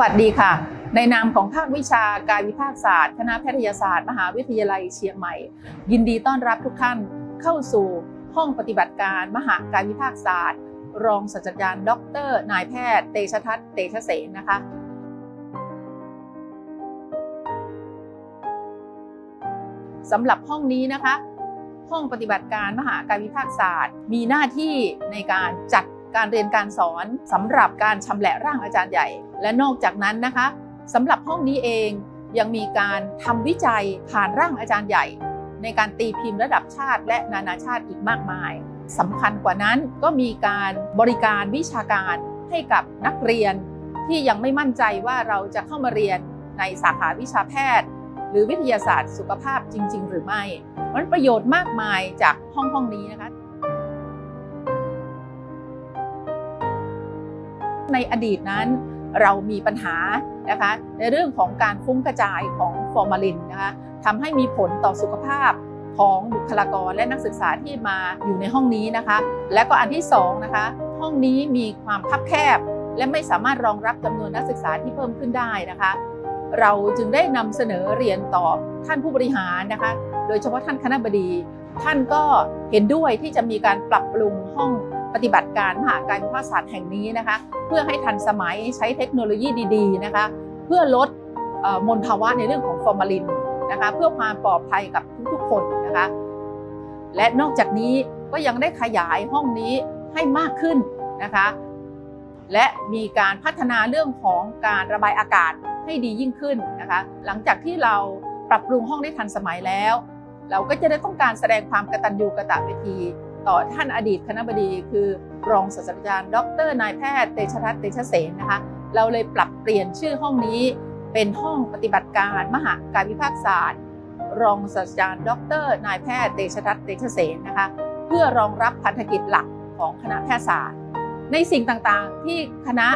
วัสดีค่ะ ในนามของภาควิชากายวิภาคศาสตร์ คณะแพทยศาสตร์ มหาวิทยาลัยเชียงใหม่ ยินดีต้อนรับทุกท่านเข้าสู่ห้องปฏิบัติการมหากายวิภาคศาสตร์ รองศาสตราจารย์ดร นายแพทย์เตชะทัศน์เตชะเสนนะคะ สำหรับห้องนี้นะคะ ห้องปฏิบัติการมหาการวิภาคศาสตร์ มีหน้าที่ในการจัด การเรียนการสอนสำหรับการชำแหละร่างอาจารย์ใหญ่ และนอกจากนั้นนะคะสำหรับห้องนี้เองยังมีการทำวิจัยผ่านร่างอาจารย์ใหญ่ ในการตีพิมพ์ระดับชาติ และนานาชาติอีกมากมายสำคัญกว่านั้นก็มีการบริการวิชาการให้กับนักเรียน ที่ยังไม่มั่นใจว่าเราจะเข้ามาเรียนในสาขาวิชาแพทย์ หรือวิทยาศาสตร์สุขภาพจริง ๆ หรือไม่มันประโยชน์มากมายจากห้องห้องนี้นะคะ ในอดีตนั้นเรามีปัญหานะคะในเรื่องของการฟุ้งกระจายของฟอร์มาลินนะคะทำให้มีผลต่อสุขภาพของบุคลากรและนักศึกษาที่มาอยู่ในห้องนี้นะคะ และก็อันที่สองนะคะห้องนี้มีความคับแคบ และไม่สามารถรองรับจำนวนนักศึกษาที่เพิ่มขึ้นได้นะคะ เราจึงได้นำเสนอเรียนต่อท่านผู้บริหารนะคะ โดยเฉพาะท่านคณะบดี ท่านก็เห็นด้วยที่จะมีการปรับปรุงห้อง ปฏิบัติการมหาการวิภาคศาสตร์แห่งนี้นะคะ เพื่อให้ทันสมัยใช้เทคโนโลยีดีๆนะคะ เพื่อลดอมลภาวะในเรื่องของฟอร์มาลินนะคะเพื่อความปลอดภัยกับทุกๆคนนะคะ และนอกจากนี้ก็ยังได้ขยายห้องนี้ให้มากขึ้นนะคะ และมีการพัฒนาเรื่องของการระบายอากาศให้ดียิ่งขึ้นนะคะ หลังจากที่เราปรับปรุงห้องได้ทันสมัยแล้ว เราก็จะได้ต้องการแสดงความกระตัญญูกระตะเวที ต่อท่านอดีตคณะบดี คือรองศาสตราจารย์ ดรนายแพทย์เตชะทัศน์เตชะเสนนะคะ เราเลยปรับเปลี่ยนชื่อห้องนี้เป็นห้องปฏิบัติการมหาการวิภาคศาสตร์ รองศาสตราจารย์ ดรนายแพทย์เตชะทัศน์เตชะเสนนะคะ เพื่อรองรับพันธกิจหลักของคณะแพทยศาสตร์ ในสิ่งต่างๆ ที่คณะ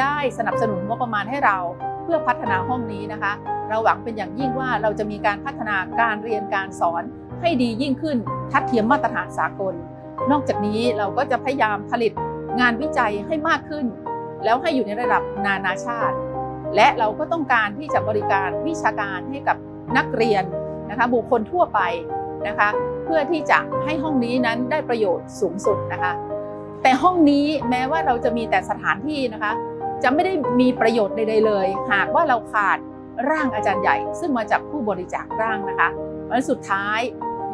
ได้สนับสนุนงบประมาณให้เราเพื่อพัฒนาห้องนี้นะคะ เราหวังเป็นอย่างยิ่งว่าเราจะมีการพัฒนาการเรียนการสอนให้ดียิ่งขึ้น ทัดเทียมมาตรฐานสากล นอกจากนี้เราก็จะพยายามผลิตงานวิจัยให้มากขึ้น แล้วให้อยู่ในระดับนานาชาติ และเราก็ต้องการที่จะบริการวิชาการให้กับนักเรียนนะคะบุคคลทั่วไปนะคะเพื่อที่จะให้ห้องนี้นั้นได้ประโยชน์สูงสุดนะคะ แต่ห้องนี้แม้ว่าเราจะมีแต่สถานที่นะคะ จะไม่ได้มีประโยชน์ใดๆเลย หากว่าเราขาดร่างอาจารย์ใหญ่ ซึ่งมาจากผู้บริจาคร่างนะคะวันสุดท้าย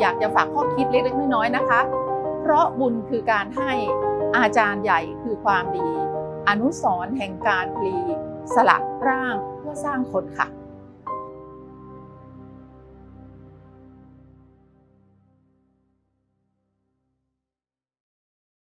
อยากจะฝากข้อคิดเล็กๆน้อยๆนะคะ เพราะบุญคือการให้อาจารย์ใหญ่คือความดี อนุสรแห่งการพลีสละร่างเพื่อสร้างคนค่ะ